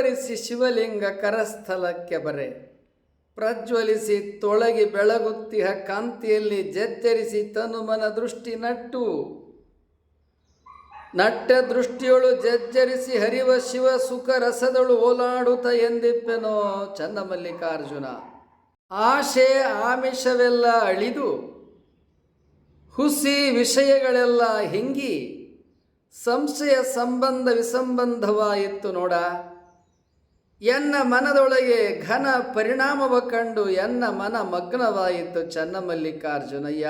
ಕೈವರಿಸಿ ಶಿವಲಿಂಗ ಕರಸ್ಥಲಕ್ಕೆ ಬರೆ. ಪ್ರಜ್ವಲಿಸಿ ತೊಳಗಿ ಬೆಳಗುತ್ತಿಹ ಕಾಂತಿಯಲ್ಲಿ ಜಜ್ಜರಿಸಿ ತನುಮನ ದೃಷ್ಟಿ ನಟ್ಟು. ನಟ್ಟ ದೃಷ್ಟಿಯೊಳು ಜಜ್ಜರಿಸಿ ಹರಿವ ಶಿವ ಸುಖ ರಸದಳು ಓಲಾಡುತ್ತ ಎಂದಿಪ್ಪೆನೋ ಚನ್ನಮಲ್ಲಿಕಾರ್ಜುನ. ಆಶೆ ಆಮಿಷವೆಲ್ಲ ಅಳಿದು, ಹುಸಿ ವಿಷಯಗಳೆಲ್ಲ ಹಿಂಗಿ, ಸಂಶಯ ಸಂಬಂಧ ವಿಸಂಬಂಧವಾಯಿತು ನೋಡ. ಎನ್ನ ಮನದೊಳಗೆ ಘನ ಪರಿಣಾಮವ ಕಂಡು ಎನ್ನ ಮನ ಮಗ್ನವಾಯಿತು ಚನ್ನಮಲ್ಲಿಕಾರ್ಜುನಯ್ಯ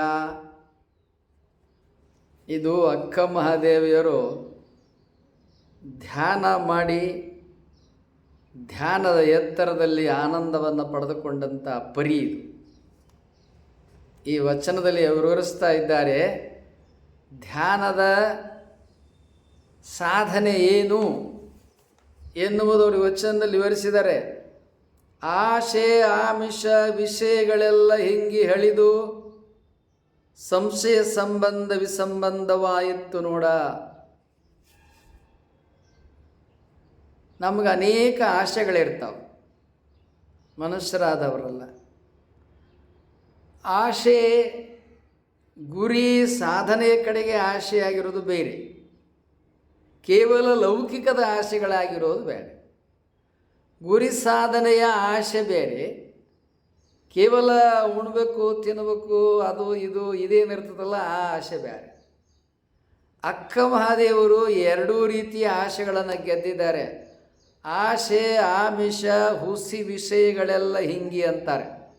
ಇದು ಅಕ್ಕ ಮಹಾದೇವಿಯರು ಧ್ಯಾನ ಮಾಡಿ ಧ್ಯಾನದ ಎತ್ತರದಲ್ಲಿ ಆನಂದವನ್ನು ಪಡೆದುಕೊಂಡಂಥ ಪರಿ ಇದು. ಈ ವಚನದಲ್ಲಿ ಅವರು ವಿವರಿಸ್ತಾ ಇದ್ದಾರೆ, ಧ್ಯಾನದ ಸಾಧನೆ ಏನು? ಎನ್ನುವುದು ಅವರು ಈ ವಚನದಲ್ಲಿ ವಿವರಿಸಿದ್ದಾರೆ ಆಶೆ, ಆಮಿಷ, ವಿಷಯಗಳೆಲ್ಲ ಹಿಂಗಿ ಹಳಿದು ಸಂಶಯ ಸಂಬಂಧ ವಿಸಂಬಂಧವಾಯಿತು ನೋಡ. ನಮ್ಗೆ ಅನೇಕ ಆಶೆಗಳಿರ್ತಾವೆ. ಮನುಷ್ಯರಾದವರಲ್ಲ. ಆಶೆ ಗುರಿ ಸಾಧನೆಯ ಕಡೆಗೆ ಆಶೆಯಾಗಿರೋದು ಬೇರೆ. ಕೇವಲ ಲೌಕಿಕದ ಆಸೆಗಳಾಗಿರೋದು ಬೇರೆ. ಗುರಿ ಸಾಧನೆಯ ಆಸೆ ಬೇರೆ. ಕೇವಲ ಉಣ್ಬೇಕು ತಿನ್ನಬೇಕು ಅದು ಇದು ಇದೇನಿರ್ತದಲ್ಲ ಆ ಆಸೆ ಬೇರೆ. ಅಕ್ಕ ಮಹಾದೇವರು ಎರಡೂ ರೀತಿಯ ಆಶೆಗಳನ್ನು ಗೆದ್ದಿದ್ದಾರೆ. ಆಶೆ ಆಮಿಷ, ಹುಸಿ ವಿಷಯಗಳೆಲ್ಲ ಹಿಂಗಿ ಅಂತಾರೆ.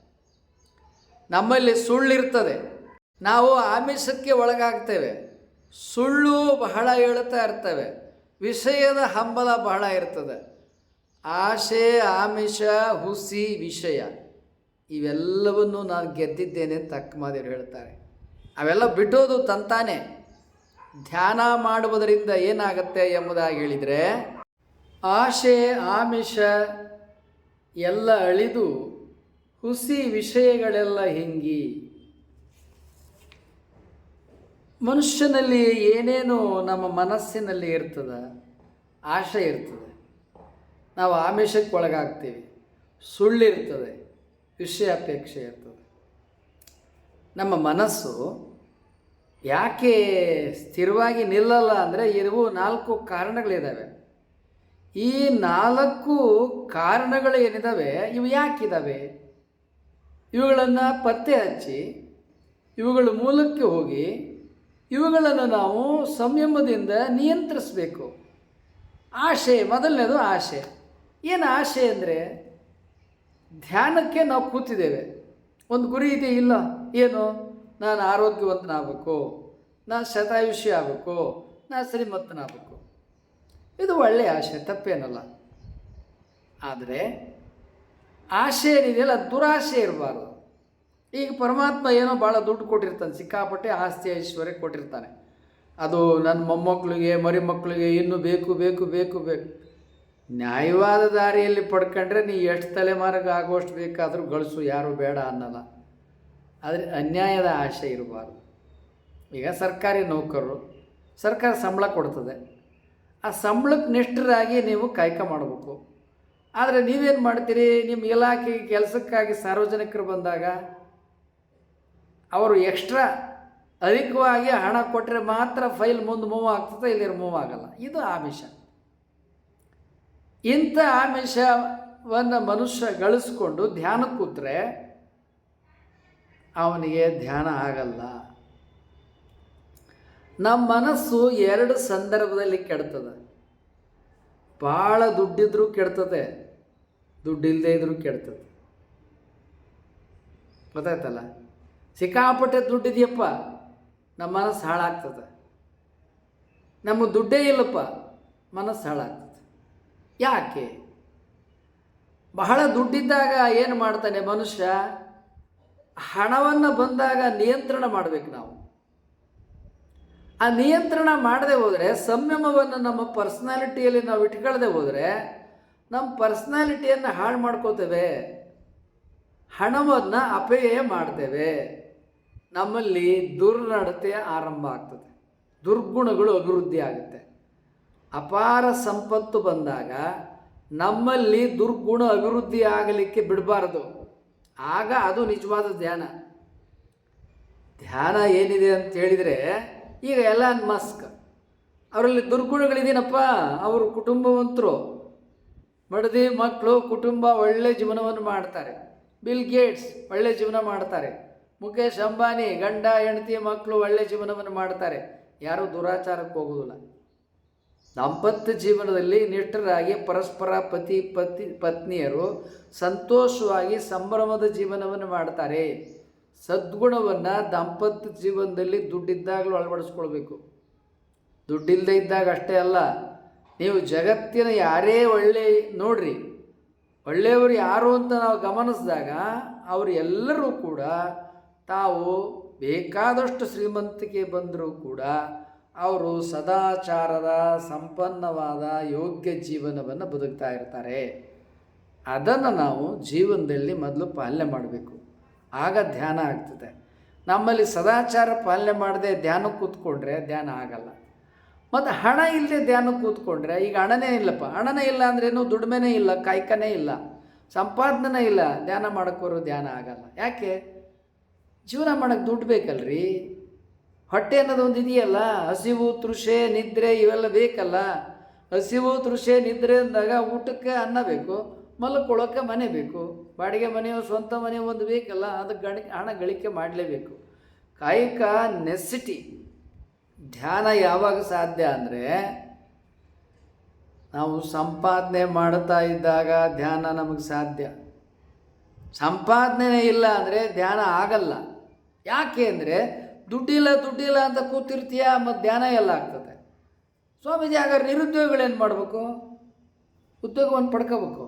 ನಮ್ಮಲ್ಲಿ ಸುಳ್ಳಿರ್ತದೆ. ನಾವು ಆಮಿಷಕ್ಕೆ ಒಳಗಾಗ್ತೇವೆ. ಸುಳ್ಳು ಬಹಳ ಹೇಳ್ತಾ ಇರ್ತವೆ. ವಿಷಯದ ಹಂಬಲ ಬಹಳ ಇರ್ತದೆ. ಆಶೆ, ಆಮಿಷ, ಹುಸಿ, ವಿಷಯ ಇವೆಲ್ಲವನ್ನು ನಾನು ಗೆದ್ದಿದ್ದೇನೆ ಅಂತ ಅಕ್ಕಮಾದೇವರು ಹೇಳ್ತಾರೆ. ಅವೆಲ್ಲ ಬಿಟ್ಟೋದು ತಂತಾನೆ. ಧ್ಯಾನ ಮಾಡುವುದರಿಂದ ಏನಾಗುತ್ತೆ ಎಂಬುದಾಗಿ ಹೇಳಿದರೆ, ಆಶೆ, ಆಮಿಷ ಎಲ್ಲ ಅಳಿದು ಹುಸಿ ವಿಷಯಗಳೆಲ್ಲ ಹಿಂಗಿ ಮನುಷ್ಯನಲ್ಲಿ ಏನೇನು ನಮ್ಮ ಮನಸ್ಸಿನಲ್ಲಿ ಇರ್ತದೆ, ಆಶೆ ಇರ್ತದೆ. ನಾವು ಆಮಿಷಕ್ಕೆ ಒಳಗಾಗ್ತೀವಿ. ಸುಳ್ಳಿರ್ತದೆ ವಿಷಯ ಅಪೇಕ್ಷೆ ಇರ್ತದೆ. ನಮ್ಮ ಮನಸ್ಸು ಯಾಕೆ ಸ್ಥಿರವಾಗಿ ನಿಲ್ಲಲ್ಲ ಅಂದರೆ ಇರುವ ನಾಲ್ಕು ಕಾರಣಗಳಿದ್ದಾವೆ. ಈ ನಾಲ್ಕು ಕಾರಣಗಳು ಏನಿದ್ದಾವೆ, ಇವು ಯಾಕಿದ್ದಾವೆ? ಇವುಗಳನ್ನು ಪತ್ತೆ ಹಚ್ಚಿ, ಇವುಗಳ ಮೂಲಕ್ಕೆ ಹೋಗಿ ಇವುಗಳನ್ನು ನಾವು ಸಂಯಮದಿಂದ ನಿಯಂತ್ರಿಸಬೇಕು. ಆಶೆ, ಮೊದಲನೇದು ಆಶೆ. ಏನು ಆಶೆ ಅಂದರೆ ಧ್ಯಾನಕ್ಕೆ ನಾವು ಕೂತಿದ್ದೇವೆ. ಒಂದು ಗುರಿ ಇದೆ, ಇಲ್ಲ, ಏನು? ನಾನು ಆರೋಗ್ಯವಂತನಾಗಬೇಕು. ನಾನು ಶತಾಯುಷಿ ಆಗಬೇಕು. ನಾನು ಶ್ರೀಮಂತನಾಗಬೇಕು. ಇದು ಒಳ್ಳೆಯ ಆಶೆ, ತಪ್ಪೇನಲ್ಲ. ಆದರೆ ಆಶೆ ಏನಿದೆಯಲ್ಲ, ದುರಾಶೆ ಇರಬಾರ್ದು. ಈಗ ಪರಮಾತ್ಮ ಏನೋ ಭಾಳ ದುಡ್ಡು ಕೊಟ್ಟಿರ್ತಾನೆ, ಸಿಕ್ಕಾಪಟ್ಟೆ ಆಸ್ತಿ ಐಶ್ವರ್ಯ ಕೊಟ್ಟಿರ್ತಾನೆ. ಅದು ನನ್ನ ಮೊಮ್ಮಕ್ಕಳಿಗೆ ಮರಿ ಮಕ್ಕಳಿಗೆ ಇನ್ನೂ ಬೇಕು ಬೇಕು ಬೇಕು ಬೇಕು. ನ್ಯಾಯವಾದ ದಾರಿಯಲ್ಲಿ ಪಡ್ಕೊಂಡ್ರೆ ನೀ ಎಷ್ಟು ತಲೆಮಾರಿಗೆ ಆಗುವಷ್ಟು ಬೇಕಾದರೂ ಗಳಿಸು, ಯಾರು ಬೇಡ ಅನ್ನಲ್ಲ. ಆದರೆ ಅನ್ಯಾಯದ ಆಶೆ ಇರಬಾರ್ದು. ಈಗ ಸರ್ಕಾರಿ ನೌಕರರು, ಸರ್ಕಾರ ಸಂಬಳ ಕೊಡ್ತದೆ. ಆ ಸಂಬಳಕ್ಕೆ ನಿಷ್ಠರಾಗಿ ನೀವು ಕಾಯ್ಕ ಮಾಡಬೇಕು. ಆದರೆ ನೀವೇನು ಮಾಡ್ತೀರಿ? ನಿಮ್ಮ ಇಲಾಖೆಗೆ ಕೆಲಸಕ್ಕಾಗಿ ಸಾರ್ವಜನಿಕರು ಬಂದಾಗ ಅವರು ಎಕ್ಸ್ಟ್ರಾ ಅಧಿಕವಾಗಿ ಹಣ ಕೊಟ್ಟರೆ ಮಾತ್ರ ಫೈಲ್ ಮುಂದೆ ಮೂವ್ ಆಗ್ತದೆ ಇಲ್ಲಿ ಮೂವ್ ಆಗಲ್ಲ. ಇದು ಆಮಿಷ. ಇಂಥ ಆಮಿಷವನ್ನು ಮನುಷ್ಯ ಗಳಿಸ್ಕೊಂಡು ಧ್ಯಾನ ಕೂತ್ರೆ ಅವನಿಗೆ ಧ್ಯಾನ ಆಗಲ್ಲ. ನಮ್ಮ ಮನಸ್ಸು ಎರಡು ಸಂದರ್ಭದಲ್ಲಿ ಕೆಡ್ತದೆ. ಭಾಳ ದುಡ್ಡಿದ್ರೂ ಕೆಡ್ತದೆ ದುಡ್ಡಿಲ್ಲದೆ ಇದ್ರೂ ಕೆಡ್ತದೆ. ಗೊತ್ತಾಯ್ತಲ್ಲ? ಸಿಕ್ಕಾಪಟ್ಟೆ ದುಡ್ಡಿದೆಯಪ್ಪ, ನಮ್ಮ ಮನಸ್ಸು ಹಾಳಾಗ್ತದೆ. ನಮ್ಮ ದುಡ್ಡೇ ಇಲ್ಲಪ್ಪ, ಮನಸ್ಸು ಹಾಳಾಗ್ತದೆ. ಯಾಕೆ? ಬಹಳ ದುಡ್ಡಿದ್ದಾಗ ಏನು ಮಾಡ್ತಾನೆ ಮನುಷ್ಯ? ಹಣವನ್ನು ಬಂದಾಗ ನಿಯಂತ್ರಣ ಮಾಡಬೇಕು ನಾವು. ಆ ನಿಯಂತ್ರಣ ಮಾಡದೆ ಹೋದರೆ, ಸಂಯಮವನ್ನು ನಮ್ಮ ಪರ್ಸ್ನಾಲಿಟಿಯಲ್ಲಿ ನಾವು ಇಟ್ಕೊಳ್ಳದೆ ಹೋದರೆ, ನಮ್ಮ ಪರ್ಸ್ನಾಲಿಟಿಯನ್ನು ಹಾಳು ಮಾಡ್ಕೋತೇವೆ. ಹಣವನ್ನು ಅಪವ್ಯಯ ಮಾಡ್ತೇವೆ. ನಮ್ಮಲ್ಲಿ ದುರ್ನಡತೆ ಆರಂಭ ಆಗ್ತದೆ. ದುರ್ಗುಣಗಳು ಅಭಿವೃದ್ಧಿ ಆಗುತ್ತೆ. ಅಪಾರ ಸಂಪತ್ತು ಬಂದಾಗ ನಮ್ಮಲ್ಲಿ ದುರ್ಗುಣ ಅಭಿವೃದ್ಧಿ ಆಗಲಿಕ್ಕೆ ಬಿಡಬಾರದು. ಆಗ ಅದು ನಿಜವಾದ ಧ್ಯಾನ. ಧ್ಯಾನ ಏನಿದೆ ಅಂತ ಹೇಳಿದರೆ ಈಗ ಎಲಾನ್ ಮಸ್ಕ್ ಅವರಲ್ಲಿ ದುರ್ಗುಣಗಳಿದ್ದೀನಪ್ಪ ಅವರು ಕುಟುಂಬವಂತರು. ಮಡದಿ ಮಕ್ಕಳು ಕುಟುಂಬ ಒಳ್ಳೆ ಜೀವನವನ್ನು ಮಾಡ್ತಾರೆ. ಬಿಲ್ ಗೇಟ್ಸ್ ಒಳ್ಳೆ ಜೀವನ ಮಾಡ್ತಾರೆ. ಮುಖೇಶ್ ಅಂಬಾನಿ, ಗಂಡ, ಹೆಂಡತಿ ಮಕ್ಕಳು ಒಳ್ಳೆ ಜೀವನವನ್ನು ಮಾಡ್ತಾರೆ. ಯಾರೂ ದುರಾಚಾರಕ್ಕೆ ಹೋಗೋದಿಲ್ಲ ದಾಂಪತ್ಯ ಜೀವನದಲ್ಲಿ ನಿಷ್ಠರಾಗಿ ಪರಸ್ಪರ ಪತಿ ಪತಿ, ಪತ್ನಿಯರು ಸಂತೋಷವಾಗಿ ಸಂಭ್ರಮದ ಜೀವನವನ್ನು ಮಾಡ್ತಾರೆ. ಸದ್ಗುಣವನ್ನು ದಾಂಪತ್ಯ ಜೀವನದಲ್ಲಿ ದುಡ್ಡಿದ್ದಾಗಲೂ ಅಳವಡಿಸ್ಕೊಳ್ಬೇಕು. ದುಡ್ಡಿಲ್ಲದೆ ಇದ್ದಾಗ ಅಷ್ಟೇ ಅಲ್ಲ, ನೀವು ಜಗತ್ತಿನ ಯಾರೇ ಒಳ್ಳೆ, ನೋಡ್ರಿ, ಒಳ್ಳೆಯವರು ಯಾರು ಅಂತ ನಾವು ಗಮನಿಸಿದಾಗ, ಅವರು ಎಲ್ಲರೂ ಕೂಡ ತಾವು ಬೇಕಾದಷ್ಟು ಶ್ರೀಮಂತಿಕೆ ಬಂದರೂ ಕೂಡ ಅವರು ಸದಾಚಾರದ ಸಂಪನ್ನವಾದ ಯೋಗ್ಯ ಜೀವನವನ್ನು ಬದುಕ್ತಾ ಇರ್ತಾರೆ. ಅದನ್ನು ನಾವು ಜೀವನದಲ್ಲಿ ಮೊದಲು ಪಾಲನೆ ಮಾಡಬೇಕು. ಆಗ ಧ್ಯಾನ ಆಗ್ತದೆ. ನಮ್ಮಲ್ಲಿ ಸದಾಚಾರ ಪಾಲನೆ ಮಾಡದೆ ಧ್ಯಾನಕ್ಕೆ ಕೂತ್ಕೊಂಡ್ರೆ ಧ್ಯಾನ ಆಗಲ್ಲ. ಮತ್ತು ಹಣ ಇಲ್ಲದೆ ಧ್ಯಾನಕ್ಕೆ ಕೂತ್ಕೊಂಡ್ರೆ ಈಗ ಹಣನೇ ಇಲ್ಲಪ್ಪ. ಹಣನೇ ಇಲ್ಲ ಅಂದ್ರೇನು ದುಡಿಮೆನೇ ಇಲ್ಲ, ಕಾಯ್ಕನೇ ಇಲ್ಲ. ಸಂಪಾದನೆ ಇಲ್ಲ. ಧ್ಯಾನ ಮಾಡೋಕ್ಕೋರು ಧ್ಯಾನ ಆಗಲ್ಲ. ಯಾಕೆ? ಜೀವನ ಮಾಡೋಕ್ಕೆ ದುಡ್ಡು ಬೇಕಲ್ರಿ? ಹೊಟ್ಟೆ ಅನ್ನೋದು ಒಂದು ಇದೆಯಲ್ಲ, ಹಸಿವು, ತೃಷೆ, ನಿದ್ರೆ ಇವೆಲ್ಲ ಬೇಕಲ್ಲ. ಹಸಿವು, ತೃಷೆ, ನಿದ್ರೆ ಅಂದಾಗ ಊಟಕ್ಕೆ ಅನ್ನ ಬೇಕು ಮಲ್ಕೊಳ್ಳೋಕ್ಕೆ ಮನೆ ಬೇಕು, ಬಾಡಿಗೆ ಮನೆಯೋ ಸ್ವಂತ ಮನೆ ಒಂದು ಬೇಕಲ್ಲ ಅದಕ್ಕೆ ಗಣಿ, ಹಣ ಗಳಿಕೆ ಮಾಡಲೇಬೇಕು. ಕಾಯಿಕ ನೆಸಿಟಿ ಧ್ಯಾನ ಯಾವಾಗ ಸಾಧ್ಯ ಅಂದರೆ, ನಾವು ಸಂಪಾದನೆ ಮಾಡ್ತಾ ಇದ್ದಾಗ ಧ್ಯಾನ ನಮಗೆ ಸಾಧ್ಯ. ಸಂಪಾದನೆ ಇಲ್ಲ ಅಂದರೆ ಧ್ಯಾನ ಆಗಲ್ಲ. ಯಾಕೆ ಅಂದರೆ ದುಡ್ಡಿಲ್ಲ ದುಡ್ಡಿಲ್ಲ ಅಂತ ಕೂತಿರ್ತೀಯ ಮತ್ತು ಧ್ಯಾನ ಎಲ್ಲ ಆಗ್ತದೆ. ಸ್ವಾಮೀಜಿ, ಹಾಗಾದ್ರೆ ನಿರುದ್ಯೋಗಿಗಳೇನು ಮಾಡಬೇಕು? ಉದ್ಯೋಗವನ್ನು ಪಡ್ಕೋಬೇಕು.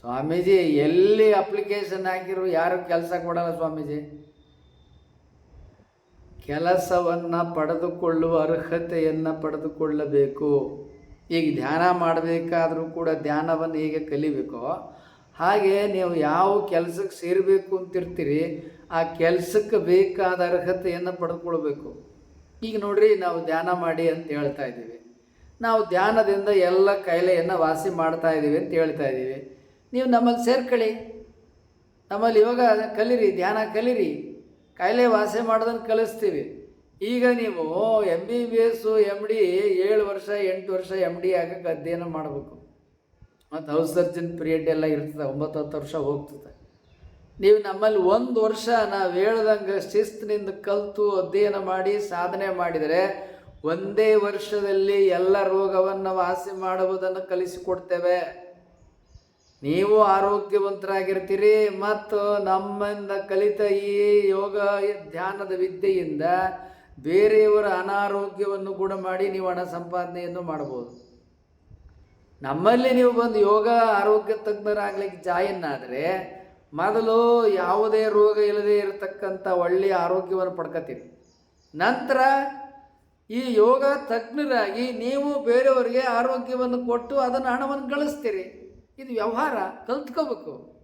ಸ್ವಾಮೀಜಿ, ಎಲ್ಲಿ ಅಪ್ಲಿಕೇಶನ್ ಹಾಕಿರು ಯಾರು ಕೆಲಸ ಕೊಡಲ್ಲ ಸ್ವಾಮೀಜಿ? ಕೆಲಸವನ್ನು ಪಡೆದುಕೊಳ್ಳುವ ಅರ್ಹತೆಯನ್ನು ಪಡೆದುಕೊಳ್ಳಬೇಕು. ಈಗ ಧ್ಯಾನ ಮಾಡಬೇಕಾದರೂ ಕೂಡ ಧ್ಯಾನವನ್ನು ಹೇಗೆ ಕಲಿಬೇಕೋ ಹಾಗೆ ನೀವು ಯಾವ ಕೆಲಸಕ್ಕೆ ಸೇರಬೇಕು ಅಂತಿರ್ತೀರಿ, ಆ ಕೆಲಸಕ್ಕೆ ಬೇಕಾದ ಅರ್ಹತೆಯನ್ನು ಪಡೆದುಕೊಳ್ಬೇಕು ಈಗ ನೋಡ್ರಿ, ನಾವು ಧ್ಯಾನ ಮಾಡಿ ಅಂತ ಹೇಳ್ತಾ ಇದ್ದೀವಿ. ನಾವು ಧ್ಯಾನದಿಂದ ಎಲ್ಲ ಕಾಯಿಲೆಯನ್ನು ವಾಸಿ ಮಾಡ್ತಾ ಇದ್ದೀವಿ ಅಂತ ಹೇಳ್ತಾ ಇದ್ದೀವಿ. ನೀವು ನಮ್ಮಲ್ಲಿ ಸೇರ್ಕೊಳ್ಳಿ. ನಮ್ಮಲ್ಲಿ ಇವಾಗ ಕಲೀರಿ, ಧ್ಯಾನ ಕಲೀರಿ. ಕಾಯಿಲೆ ವಾಸಿ ಮಾಡೋದನ್ನು ಕಲಿಸ್ತೀವಿ. ಈಗ ನೀವು M B B S M D ಏಳು ವರ್ಷ, ಎಂಟು ವರ್ಷ ಎಂ ಡಿ ಆಗಕ್ಕೆ ಅಧ್ಯಯನ ಮಾಡಬೇಕು. ಮತ್ತು ಹೌಸ್ ಸರ್ಜನ್ ಪೀರಿಯಡ್ ಎಲ್ಲ ಇರ್ತದೆ, ಒಂಬತ್ತು ಹತ್ತು ವರ್ಷ ಹೋಗ್ತದೆ. ನೀವು ನಮ್ಮಲ್ಲಿ ಒಂದು ವರ್ಷ ನಾವು ಹೇಳ್ದಂಗೆ ಶಿಸ್ತಿನಿಂದ ಕಲಿತು ಅಧ್ಯಯನ ಮಾಡಿ ಸಾಧನೆ ಮಾಡಿದರೆ ಒಂದೇ ವರ್ಷದಲ್ಲಿ ಎಲ್ಲ ರೋಗವನ್ನು ವಾಸಿ ಮಾಡುವುದನ್ನು ಕಲಿಸಿಕೊಡ್ತೇವೆ. ನೀವು ಆರೋಗ್ಯವಂತರಾಗಿರ್ತೀರಿ, ಮತ್ತು ನಮ್ಮಿಂದ ಕಲಿತ ಈ ಯೋಗ ಧ್ಯಾನದ ವಿದ್ಯೆಯಿಂದ ಬೇರೆಯವರ ಅನಾರೋಗ್ಯವನ್ನು ಕೂಡ ಮಾಡಿ ನೀವು ಹಣ ಸಂಪಾದನೆಯನ್ನು ಮಾಡ್ಬೋದು ನಮ್ಮಲ್ಲಿ ನೀವು ಬಂದು ಯೋಗ ಆರೋಗ್ಯ ತಜ್ಞರಾಗ್ಲಿಕ್ಕೆ ಜಾಯಿನ್ ಆದರೆ ಮೊದಲು ಯಾವುದೇ ರೋಗ ಇಲ್ಲದೆ ಇರತಕ್ಕಂಥ ಒಳ್ಳೆಯ ಆರೋಗ್ಯವನ್ನು ಪಡ್ಕೊತೀರಿ. ನಂತರ ಈ ಯೋಗ ತಜ್ಞರಾಗಿ ನೀವು ಬೇರೆಯವರಿಗೆ ಆರೋಗ್ಯವನ್ನು ಕೊಟ್ಟು ಅದನ್ನು ಹಣವನ್ನು ಗಳಿಸ್ತೀರಿ. ಇದು ವ್ಯವಹಾರ, ಕಲ್ತ್ಕೋಬೇಕು.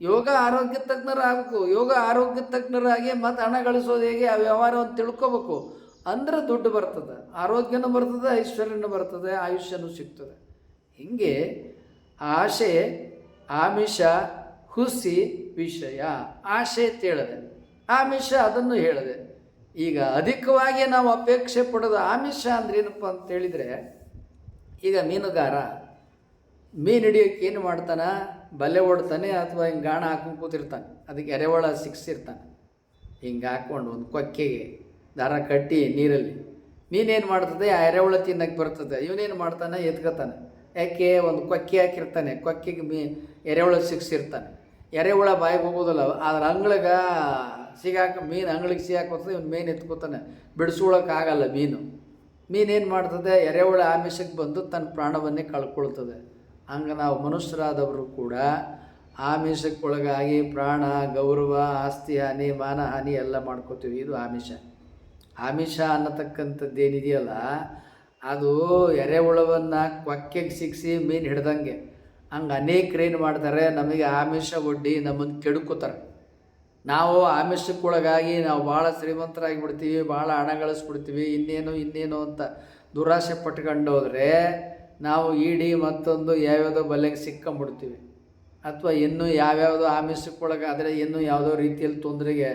ಯೋಗ ಆರೋಗ್ಯ ತಜ್ಞರಾಗಬೇಕು. ಯೋಗ ಆರೋಗ್ಯ ತಜ್ಞರಾಗಿ ಮತ್ತು ಹಣ ಗಳಿಸೋದು ಹೇಗೆ? ಆ ವ್ಯವಹಾರವನ್ನು ತಿಳ್ಕೊಬೇಕು. ಅಂದ್ರೆ ದುಡ್ಡು ಬರ್ತದೆ. ಆರೋಗ್ಯನೂ ಬರ್ತದೆ, ಐಶ್ವರ್ಯನೂ ಬರ್ತದೆ, ಆಯುಷ್ಯನೂ ಸಿಗ್ತದೆ. ಹೀಗೆ ಆಶೆ, ಆಮಿಷ, ಹುಸಿ ವಿಷಯ. ಆಶೆ ಹೇಳಿದೆ ಆಮಿಷ ಅದನ್ನು ಹೇಳಿದೆ. ಈಗ ಅಧಿಕವಾಗಿ ನಾವು ಅಪೇಕ್ಷೆ ಪಡೋದು ಆಮಿಷ ಅಂದ್ರೆ ಏನಪ್ಪ ಅಂತ ಹೇಳಿದ್ರೆ, ಈಗ ಮೀನುಗಾರ ಮೀನು ಹಿಡಿಯೋಕೆ ಏನು ಮಾಡ್ತಾನೆ? ಬಲೆ ಓಡ್ತಾನೆ ಅಥವಾ ಹಿಂಗೆ ಗಾಣ ಹಾಕೊಂಡು ಕೂತಿರ್ತಾನೆ. ಅದಕ್ಕೆ ಎರೆಹುಳ ಸಿಕ್ಸಿರ್ತಾನೆ. ಹಿಂಗೆ ಹಾಕ್ಕೊಂಡು ಒಂದು ಕೊಕ್ಕೆಗೆ ದಾರ ಕಟ್ಟಿ ನೀರಲ್ಲಿ. ಮೀನೇನು ಮಾಡ್ತದೆ? ಆ ಎರೆವಳ ತಿನ್ನಕ್ಕೆ ಬರ್ತದೆ. ಇವನೇನು ಮಾಡ್ತಾನೆ? ಎತ್ಕೋತಾನೆ. ಯಾಕೆ ಒಂದು ಕೊಕ್ಕೆ ಹಾಕಿರ್ತಾನೆ, ಕೊಕ್ಕೆಗೆ ಮೀ ಎರೆಹುಳ ಸಿಕ್ಸಿರ್ತಾನೆ ಎರೆಹುಳ ಬಾಯಿಗೆ ಹೋಗೋದಿಲ್ಲ, ಆದ್ರೆ ಅಂಗ್ಳಿಗೆ ಸಿಗಾಕ ಮೀನು ಅಂಗ್ಳಿಗೆ ಸಿಗಾಕೋತದೆ ಇವ್ನು ಮೀನು ಎತ್ಕೋತಾನೆ. ಬಿಡಿಸ್ಕೊಳಕ್ಕಾಗಲ್ಲ ಮೀನು. ಮೀನು ಏನು ಮಾಡ್ತದೆ ಎರೆಹುಳ ಆಮಿಷಕ್ಕೆ ಬಂದು ತನ್ನ ಪ್ರಾಣವನ್ನೇ ಕಳ್ಕೊಳ್ತದೆ. ಹಂಗೆ ನಾವು ಮನುಷ್ಯರಾದವರು ಕೂಡ ಆಮಿಷಕ್ಕೊಳಗಾಗಿ ಪ್ರಾಣ, ಗೌರವ, ಆಸ್ತಿ, ಹಾನಿ, ಮಾನ, ಹಾನಿ ಎಲ್ಲ ಮಾಡ್ಕೋತೀವಿ. ಇದು ಆಮಿಷ. ಆಮಿಷ ಅನ್ನತಕ್ಕಂಥದ್ದು ಏನಿದೆಯಲ್ಲ ಅದು ಎರೆಹುಳವನ್ನು ಕೊಕ್ಕೆಗೆ ಸಿಕ್ಕಿಸಿ ಮೀನು ಹಿಡ್ದಂಗೆ. ಹಂಗೆ ಅನೇಕ ಏನು ಮಾಡ್ತಾರೆ, ನಮಗೆ ಆಮಿಷ ಒಡ್ಡಿ ನಮ್ಮನ್ನು ಕೆಡುಕೋತಾರೆ. ನಾವು ಆಮಿಷಕ್ಕೊಳಗಾಗಿ ನಾವು ಭಾಳ ಶ್ರೀಮಂತರಾಗಿ ಬಿಡ್ತೀವಿ ಭಾಳ ಹಣ ಗಳಿಸ್ಬಿಡ್ತೀವಿ ಇನ್ನೇನು ಇನ್ನೇನು ಅಂತ ದುರಾಸೆ ಪಟ್ಕೊಂಡು ಹೋದರೆ ನಾವು ಇಡೀ ಮತ್ತೊಂದು ಯಾವ್ಯಾವುದೋ ಬಲೆಗೆ ಸಿಕ್ಕೊಂಬಿಡ್ತೀವಿ. ಅಥವಾ ಇನ್ನೂ ಯಾವ್ಯಾವುದೋ ಆಮಿಷಕ್ಕೊಳಗೆ ಆದರೆ ಇನ್ನೂ ಯಾವುದೋ ರೀತಿಯಲ್ಲಿ ತೊಂದರೆಗೆ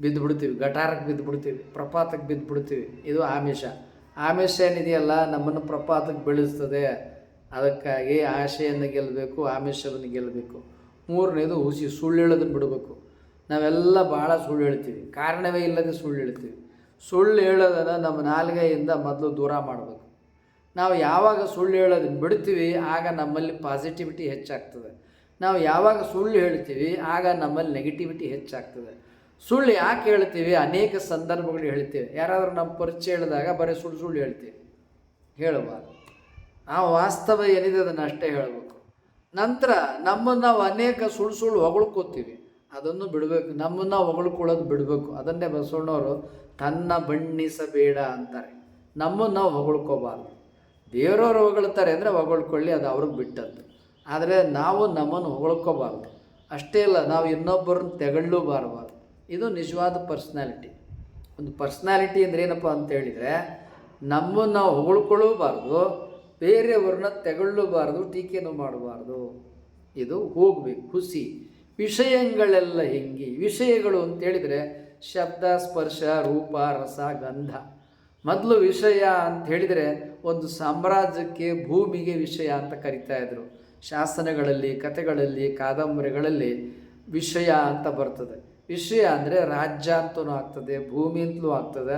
ಬಿದ್ದುಬಿಡ್ತೀವಿ ಗಟಾರಕ್ಕೆ ಬಿದ್ದುಬಿಡ್ತೀವಿ ಪ್ರಪಾತಕ್ಕೆ ಬಿದ್ದುಬಿಡ್ತೀವಿ ಇದು ಆಮಿಷ. ಆಮಿಷ ಏನಿದೆಯಲ್ಲ, ನಮ್ಮನ್ನು ಪ್ರಪಾತಕ್ಕೆ ಬೆಳೆಸ್ತದೆ. ಅದಕ್ಕಾಗಿ ಆಶೆಯನ್ನು ಗೆಲ್ಲಬೇಕು, ಆಮಿಷವನ್ನು ಗೆಲ್ಲಬೇಕು. ಮೂರನೇದು ಹುಸಿ ಸುಳ್ಳು ಹೇಳೋದನ್ನು ಬಿಡಬೇಕು. ನಾವೆಲ್ಲ ಭಾಳ ಸುಳ್ಳು ಹೇಳ್ತೀವಿ ಕಾರಣವೇ ಇಲ್ಲದೆ ಸುಳ್ಳು ಹೇಳ್ತೀವಿ ಸುಳ್ಳು ಹೇಳೋದನ್ನು ನಮ್ಮ ನಾಲ್ಗೈಯಿಂದ ಮೊದಲು ದೂರ ಮಾಡಬೇಕು. ನಾವು ಯಾವಾಗ ಸುಳ್ಳು ಹೇಳೋದನ್ನು ಬಿಡ್ತೀವಿ, ಆಗ ನಮ್ಮಲ್ಲಿ ಪಾಸಿಟಿವಿಟಿ ಹೆಚ್ಚಾಗ್ತದೆ. ನಾವು ಯಾವಾಗ ಸುಳ್ಳು ಹೇಳ್ತೀವಿ, ಆಗ ನಮ್ಮಲ್ಲಿ ನೆಗೆಟಿವಿಟಿ ಹೆಚ್ಚಾಗ್ತದೆ. ಸುಳ್ಳು ಯಾಕೆ ಹೇಳ್ತೀವಿ? ಅನೇಕ ಸಂದರ್ಭಗಳು ಹೇಳ್ತೀವಿ. ಯಾರಾದರೂ ನಮ್ಮ ಪರಿಚಯ ಹೇಳಿದಾಗ ಬರೀ ಸುಳ್ಳು ಸುಳ್ಳು ಹೇಳ್ತೀವಿ. ಹೇಳಬಾರ್ದು ಆ ವಾಸ್ತವ ಏನಿದೆ ಅದನ್ನು ಅಷ್ಟೇ ಹೇಳಬೇಕು. ನಂತರ ನಮ್ಮನ್ನು ನಾವು ಅನೇಕ ಸುಳ್ಳು ಸುಳ್ಳು ಹೊಗಳ್ಕೋತೀವಿ. ಅದನ್ನು ಬಿಡಬೇಕು. ನಮ್ಮನ್ನು ಹೊಗಳ್ಕೊಳ್ಳೋದು ಬಿಡಬೇಕು. ಅದನ್ನೇ ಬಸವಣ್ಣವರು ತನ್ನ ಬಣ್ಣಿಸಬೇಡ ಅಂತಾರೆ. ನಮ್ಮನ್ನು ನಾವು ಹೊಗಳ್ಕೋಬಾರ್ದು. ದೇವರವರು ಹೊಗಳ್ತಾರೆ ಅಂದರೆ ಹೊಗಳ್ಕೊಳ್ಳಿ, ಅದು ಅವ್ರಿಗೆ ಬಿಟ್ಟದ್ದು. ಆದರೆ ನಾವು ನಮ್ಮನ್ನು ಹೊಗಳ್ಕೋಬಾರ್ದು. ಅಷ್ಟೇ ಅಲ್ಲ, ನಾವು ಇನ್ನೊಬ್ಬರನ್ನ ತೆಗೊಳ್ಳೂಬಾರಬಾರ್ದು ಇದು ನಿಜವಾದ ಪರ್ಸ್ನಾಲಿಟಿ. ಒಂದು ಪರ್ಸ್ನಾಲಿಟಿ ಅಂದರೆ ಏನಪ್ಪ ಅಂತ ಹೇಳಿದರೆ, ನಮ್ಮನ್ನು ನಾವು ಹೊಗಳ್ಕೊಳ್ಳಬಾರ್ದು, ಬೇರೆಯವ್ರನ್ನ ತೆಗೊಳ್ಳಬಾರ್ದು, ಟೀಕೆನೂ ಮಾಡಬಾರ್ದು. ಇದು ಹೋಗಬೇಕು, ಹುಸಿ. ವಿಷಯಗಳೆಲ್ಲ ಹೆಂಗಿ? ವಿಷಯಗಳು ಅಂತೇಳಿದರೆ ಶಬ್ದ, ಸ್ಪರ್ಶ, ರೂಪ, ರಸ, ಗಂಧ. ಮೊದಲು ವಿಷಯ ಅಂತ ಹೇಳಿದರೆ, ಒಂದು ಸಾಮ್ರಾಜ್ಯಕ್ಕೆ ಭೂಮಿಗೆ ವಿಷಯ ಅಂತ ಕರಿತಾ ಇದ್ರು. ಶಾಸನಗಳಲ್ಲಿ, ಕಥೆಗಳಲ್ಲಿ, ಕಾದಂಬರಿಗಳಲ್ಲಿ ವಿಷಯ ಅಂತ ಬರ್ತದೆ. ವಿಷಯ ಅಂದರೆ ರಾಜ್ಯ ಅಂತಲೂ ಆಗ್ತದೆ, ಭೂಮಿ ಅಂತಲೂ ಆಗ್ತದೆ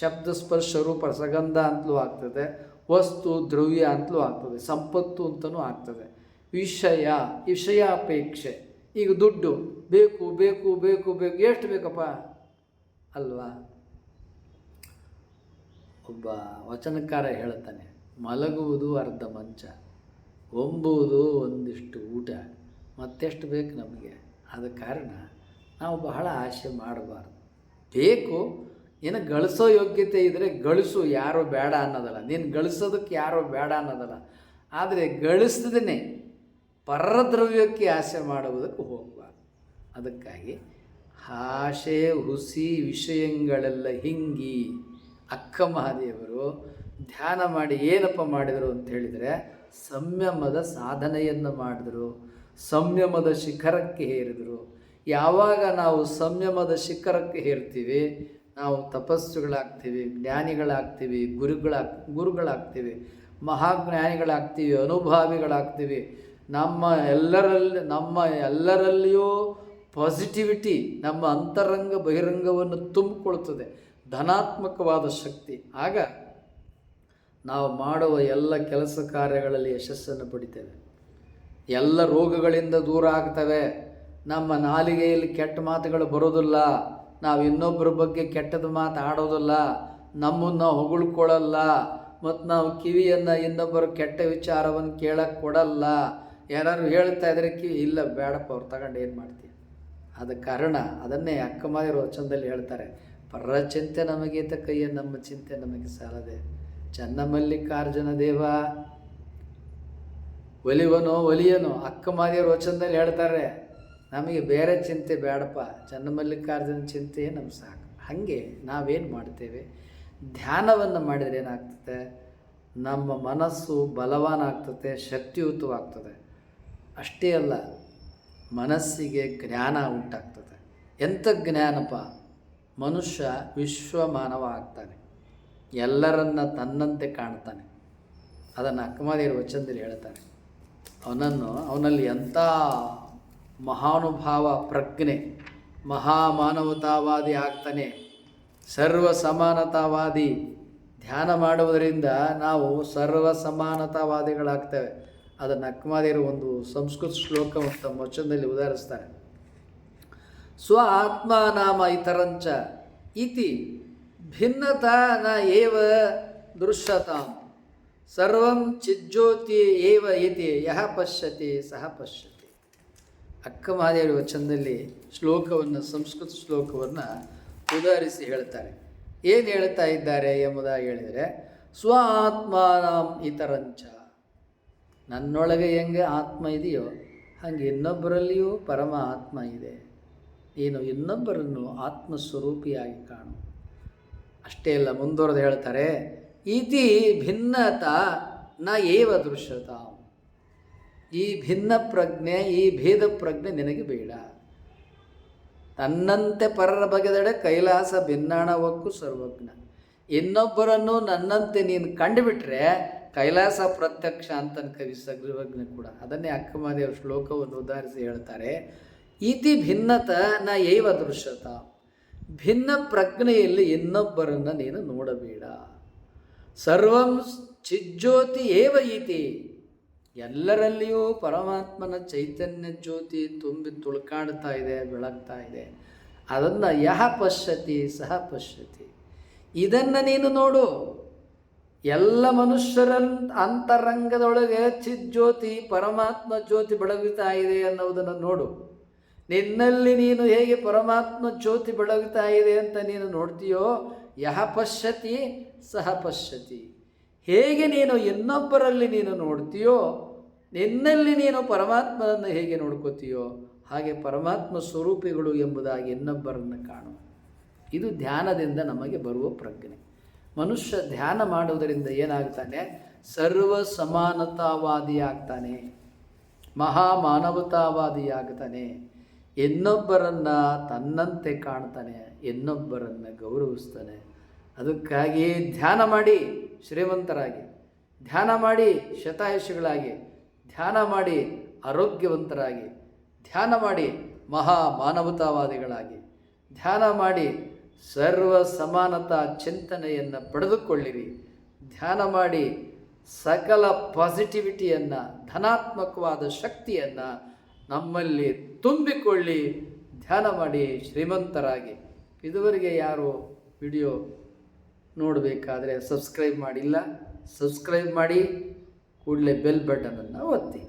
ಶಬ್ದ ಸ್ಪರ್ಶ ರೂಪ ಸಗಂಧ ಅಂತಲೂ ಆಗ್ತದೆ, ವಸ್ತು, ದ್ರವ್ಯ ಅಂತಲೂ ಆಗ್ತದೆ, ಸಂಪತ್ತು ಅಂತಲೂ ಆಗ್ತದೆ. ವಿಷಯ, ವಿಷಯಾಪೇಕ್ಷೆ. ಈಗ ದುಡ್ಡು, ಬೇಕು ಬೇಕು ಬೇಕು ಬೇಕು, ಎಷ್ಟು ಬೇಕಪ್ಪ? ಅಲ್ವಾ? ಒಬ್ಬ ವಚನಕಾರ ಹೇಳ್ತಾನೆ, ಮಲಗುವುದು ಅರ್ಧ ಮಂಚ ಒಂಬುವುದು ಒಂದಿಷ್ಟು ಊಟ, ಮತ್ತೆಷ್ಟು ಬೇಕು ನಮಗೆ? ಆದ ಕಾರಣ ನಾವು ಬಹಳ ಆಸೆ ಮಾಡಬಾರ್ದು. ಬೇಕು ಏನು ಗಳಿಸೋ ಯೋಗ್ಯತೆ ಇದ್ದರೆ ಗಳಿಸು, ಯಾರೂ ಬೇಡ ಅನ್ನೋದಲ್ಲ. ನೀನು ಗಳಿಸೋದಕ್ಕೆ ಯಾರೂ ಬೇಡ ಅನ್ನೋದಲ್ಲ. ಆದರೆ ಗಳಿಸ್ದೇ ಪರದ್ರವ್ಯಕ್ಕೆ ಆಸೆ ಮಾಡುವುದಕ್ಕೆ ಹೋಗಬಾರ್ದು. ಅದಕ್ಕಾಗಿ ಆಶೆ ಹುಸಿ, ವಿಷಯಗಳೆಲ್ಲ ಹಿಂಗಿ, ಅಕ್ಕ ಮಹಾದೇವರು ಧ್ಯಾನ ಮಾಡಿ ಏನಪ್ಪ ಮಾಡಿದರು ಅಂತ ಹೇಳಿದರೆ ಸಂಯಮದ ಸಾಧನೆಯನ್ನು ಮಾಡಿದರು. ಸಂಯಮದ ಶಿಖರಕ್ಕೆ ಹೇರಿದರು ಯಾವಾಗ ನಾವು ಸಂಯಮದ ಶಿಖರಕ್ಕೆ ಹೇರ್ತೀವಿ ನಾವು ತಪಸ್ಸುಗಳಾಗ್ತೀವಿ, ಜ್ಞಾನಿಗಳಾಗ್ತೀವಿ, ಗುರುಗಳ, ಗುರುಗಳಾಗ್ತೀವಿ, ಮಹಾಜ್ಞಾನಿಗಳಾಗ್ತೀವಿ, ಅನುಭಾವಿಗಳಾಗ್ತೀವಿ, ನಮ್ಮ ಎಲ್ಲರಲ್ಲಿ ನಮ್ಮ ಎಲ್ಲರಲ್ಲಿಯೂ ಪಾಸಿಟಿವಿಟಿ, ನಮ್ಮ ಅಂತರಂಗ ಬಹಿರಂಗವನ್ನು ತುಂಬಿಕೊಳ್ತದೆ ಧನಾತ್ಮಕವಾದ ಶಕ್ತಿ. ಆಗ ನಾವು ಮಾಡುವ ಎಲ್ಲ ಕೆಲಸ ಕಾರ್ಯಗಳಲ್ಲಿ ಯಶಸ್ಸನ್ನು ಪಡಿತೇವೆ. ಎಲ್ಲ ರೋಗಗಳಿಂದ ದೂರ ಆಗ್ತವೆ. ನಮ್ಮ ನಾಲಿಗೆಯಲ್ಲಿ ಕೆಟ್ಟ ಮಾತುಗಳು ಬರೋದಿಲ್ಲ. ನಾವು ಇನ್ನೊಬ್ಬರ ಬಗ್ಗೆ ಕೆಟ್ಟದ ಮಾತು ಆಡೋದಿಲ್ಲ. ನಮ್ಮನ್ನು ಹೊಗಳ್ಕೊಳ್ಳಲ್ಲ ಮತ್ತು ನಾವು ಕಿವಿಯನ್ನು ಇನ್ನೊಬ್ಬರು ಕೆಟ್ಟ ವಿಚಾರವನ್ನು ಕೇಳಕ್ಕೆ ಕೊಡಲ್ಲ. ಯಾರು ಹೇಳ್ತಾ ಇದ್ರೆ ಕಿವಿ ಇಲ್ಲ ಬೇಡಪ್ಪ ಅವ್ರು ತಗೊಂಡು ಏನು ಮಾಡ್ತೀವಿ ಅದ ಕಾರಣ ಅದನ್ನೇ ಅಕ್ಕಮಾದಿರು ವಚನದಲ್ಲಿ ಹೇಳ್ತಾರೆ. ಪರ ಚಿಂತೆ ನಮಗೆ ಕೈಯ ನಮ್ಮ ಚಿಂತೆ ನಮಗೆ ಸಾಲದೆ. ಚನ್ನಮಲ್ಲಿಕಾರ್ಜುನ ದೇವ, ಒಲಿವನೋ ಒಲಿಯನೋ, ಅಕ್ಕ ಮಾದಿಯವ್ರ ವಚನದಲ್ಲಿ ಹೇಳ್ತಾರೆ. ನಮಗೆ ಬೇರೆ ಚಿಂತೆ ಬೇಡಪ್ಪ. ಚನ್ನಮಲ್ಲಿಕಾರ್ಜುನ ಚಿಂತೆಯೇ ನಮ್ಗೆ ಸಾಕು. ಹಾಗೆ ನಾವೇನು ಮಾಡ್ತೇವೆ? ಧ್ಯಾನವನ್ನು ಮಾಡಿದರೆ ಏನಾಗ್ತದೆ? ನಮ್ಮ ಮನಸ್ಸು ಬಲವಾನ ಆಗ್ತದೆ ಶಕ್ತಿಯುತವಾಗ್ತದೆ. ಅಷ್ಟೇ ಅಲ್ಲ, ಮನಸ್ಸಿಗೆ ಜ್ಞಾನ ಉಂಟಾಗ್ತದೆ. ಎಂಥ ಜ್ಞಾನಪ್ಪ? ಮನುಷ್ಯ ವಿಶ್ವಮಾನವ ಆಗ್ತಾನೆ. ಎಲ್ಲರನ್ನ ತನ್ನಂತೆ ಕಾಣ್ತಾನೆ. ಅದನ್ನು ಅಕ್ಕಮಾದಿಯರ ವಚನದಲ್ಲಿ ಹೇಳ್ತಾನೆ. ಅವನನ್ನು, ಅವನಲ್ಲಿ ಎಂಥ ಮಹಾನುಭಾವ ಪ್ರಜ್ಞೆ, ಮಹಾಮಾನವತಾವಾದಿ ಆಗ್ತಾನೆ. ಸರ್ವ ಸಮಾನತಾವಾದಿ ಧ್ಯಾನ ಮಾಡುವುದರಿಂದ ನಾವು ಸರ್ವ ಸಮಾನತಾವಾದಿಗಳಾಗ್ತೇವೆ ಅದನ್ನು ಅಕ್ಕಮಾದಿಯರು ಒಂದು ಸಂಸ್ಕೃತ ಶ್ಲೋಕ ತಮ್ಮ ವಚನದಲ್ಲಿ ಉದಾಹರಿಸ್ತಾರೆ. ಸ್ವ ಆತ್ಮ ನಾಮ ಇತರಂಚ ಇತಿ ಭಿನ್ನತಾ ನ ಏವ ದೃಶ್ಯತಾಂ. ಸರ್ವಂ ಚಿಜ್ಜ್ಯೋತಿ ಏವ ಇತಿ, ಯಹ ಪಶ್ಯತಿ ಸಹ ಪಶ್ಯತಿ. ಅಕ್ಕ ಮಹಾದೇವಿ ವಚನದಲ್ಲಿ ಶ್ಲೋಕವನ್ನು, ಸಂಸ್ಕೃತ ಶ್ಲೋಕವನ್ನು ಉದಾಹರಿಸಿ ಹೇಳ್ತಾರೆ. ಏನು ಹೇಳ್ತಾ ಇದ್ದಾರೆ ಎಂಬುದಾಗಿ ಹೇಳಿದರೆ ಸ್ವ ಆತ್ಮಾನಾಂ ಇತರಂಚ. ನನ್ನೊಳಗೆ ಹೆಂಗೆ ಆತ್ಮ ಇದೆಯೋ, ಹಾಗೆ ಇನ್ನೊಬ್ಬರಲ್ಲಿಯೂ ಪರಮ ಆತ್ಮ ಇದೆ. ನೀನು ಇನ್ನೊಬ್ಬರನ್ನು ಆತ್ಮಸ್ವರೂಪಿಯಾಗಿ ಕಾಣು. ಅಷ್ಟೇ ಅಲ್ಲ, ಮುಂದುವರೆದು ಹೇಳ್ತಾರೆ, ಇತಿ ಭಿನ್ನತ ನ ಏವ ದೃಶ್ಯತ. ಈ ಭಿನ್ನ ಪ್ರಜ್ಞೆ, ಈ ಭೇದ ಪ್ರಜ್ಞೆ ನಿನಗೆ ಬೇಡ. ತನ್ನಂತೆ ಪರರ ಬಗೆದಡೆ ಕೈಲಾಸ ಭಿನ್ನಾಣವಕ್ಕೂ ಸರ್ವಜ್ಞ. ಇನ್ನೊಬ್ಬರನ್ನು ನನ್ನಂತೆ ನೀನು ಕಂಡುಬಿಟ್ರೆ ಕೈಲಾಸ ಪ್ರತ್ಯಕ್ಷ ಅಂತ ಕವಿ ಸರ್ವಜ್ಞ ಕೂಡ. ಅದನ್ನೇ ಅಕ್ಕಮಾದೇವ ಶ್ಲೋಕವನ್ನು ಉದಾಹರಿಸಿ ಹೇಳ್ತಾರೆ. ಇತಿ ಭಿನ್ನತ ನ ಏವ ದೃಶ್ಯತ. ಭಿನ್ನ ಪ್ರಜ್ಞೆಯಲ್ಲಿ ಇನ್ನೊಬ್ಬರನ್ನು ನೀನು ನೋಡಬೇಡ. ಸರ್ವಂ ಚಿಜ್ಜ್ಯೋತಿ ಏವ ಇತಿ ಎಲ್ಲರಲ್ಲಿಯೂ ಪರಮಾತ್ಮನ ಚೈತನ್ಯ ಜ್ಯೋತಿ ತುಂಬಿ ತುಳ್ಕಾಡ್ತಾ ಇದೆ, ಬೆಳಗ್ತಾ ಇದೆ. ಅದನ್ನು ಯಹ ಪಶ್ಯತಿ, ಸಹ ಪಶ್ಯತಿ. ಇದನ್ನು ನೀನು ನೋಡು. ಎಲ್ಲ ಮನುಷ್ಯರ ಅಂತರಂಗದೊಳಗೆ ಚಿಜ್ಯೋತಿ ಪರಮಾತ್ಮ ಜ್ಯೋತಿ ಬೆಳಗುತ್ತಾ ಇದೆ ಅನ್ನೋದನ್ನು ನೋಡು. ನಿನ್ನಲ್ಲಿ ನೀನು ಹೇಗೆ ಪರಮಾತ್ಮ ಜ್ಯೋತಿ ಬೆಳಗುತ್ತಾ ಇದೆ ಅಂತ ನೀನು ನೋಡ್ತೀಯೋ, ಯಹ ಪಶ್ಯತಿ, ಸಹ ಪಶ್ಯತಿ. ಹೇಗೆ ನೀನು ಇನ್ನೊಬ್ಬರಲ್ಲಿ ನೀನು ನೋಡ್ತೀಯೋ, ನಿನ್ನಲ್ಲಿ ನೀನು ಪರಮಾತ್ಮನನ್ನು ಹೇಗೆ ನೋಡ್ಕೋತೀಯೋ, ಹಾಗೆ ಪರಮಾತ್ಮ ಸ್ವರೂಪಿಗಳು ಎಂಬುದಾಗಿ ಇನ್ನೊಬ್ಬರನ್ನು ಕಾಣು ಇದು ಧ್ಯಾನದಿಂದ ನಮಗೆ ಬರುವ ಪ್ರಜ್ಞೆ. ಮನುಷ್ಯ ಧ್ಯಾನ ಮಾಡುವುದರಿಂದ ಏನಾಗ್ತಾನೆ? ಸರ್ವ ಸಮಾನತಾವಾದಿಯಾಗ್ತಾನೆ ಮಹಾ ಮಾನವತಾವಾದಿಯಾಗ್ತಾನೆ ಇನ್ನೊಬ್ಬರನ್ನು ತನ್ನಂತೆ ಕಾಣ್ತಾನೆ, ಇನ್ನೊಬ್ಬರನ್ನು ಗೌರವಿಸ್ತಾನೆ. ಅದಕ್ಕಾಗಿ ಧ್ಯಾನ ಮಾಡಿ. ಶ್ರೀಮಂತರಾಗಿ, ಧ್ಯಾನ ಮಾಡಿ ಶತಾಯುಷಿಗಳಾಗಿ, ಧ್ಯಾನ ಮಾಡಿ ಆರೋಗ್ಯವಂತರಾಗಿ, ಧ್ಯಾನ ಮಾಡಿ ಮಹಾ ಮಾನವತಾವಾದಿಗಳಾಗಿ ಧ್ಯಾನ ಮಾಡಿ ಸರ್ವ ಸಮಾನತಾ ಚಿಂತನೆಯನ್ನು ಪಡೆದುಕೊಳ್ಳಿರಿ, ಧ್ಯಾನ ಮಾಡಿ ಸಕಲ ಪಾಸಿಟಿವಿಟಿಯನ್ನು, ಧನಾತ್ಮಕವಾದ ಶಕ್ತಿಯನ್ನು ನಮ್ಮಲ್ಲಿ ತುಂಬಿಕೊಳ್ಳಿ, ಧ್ಯಾನ ಮಾಡಿ ಶ್ರೀಮಂತರಾಗಿ. ಇದುವರೆಗೆ ಯಾರು ವಿಡಿಯೋ ನೋಡಬೇಕಾದ್ರೆ ಸಬ್ಸ್ಕ್ರೈಬ್ ಮಾಡಿಲ್ಲ ಸಬ್ಸ್ಕ್ರೈಬ್ ಮಾಡಿ ಕೂಡಲೇ ಬೆಲ್ ಬಟನನ್ನು ಒತ್ತಿ.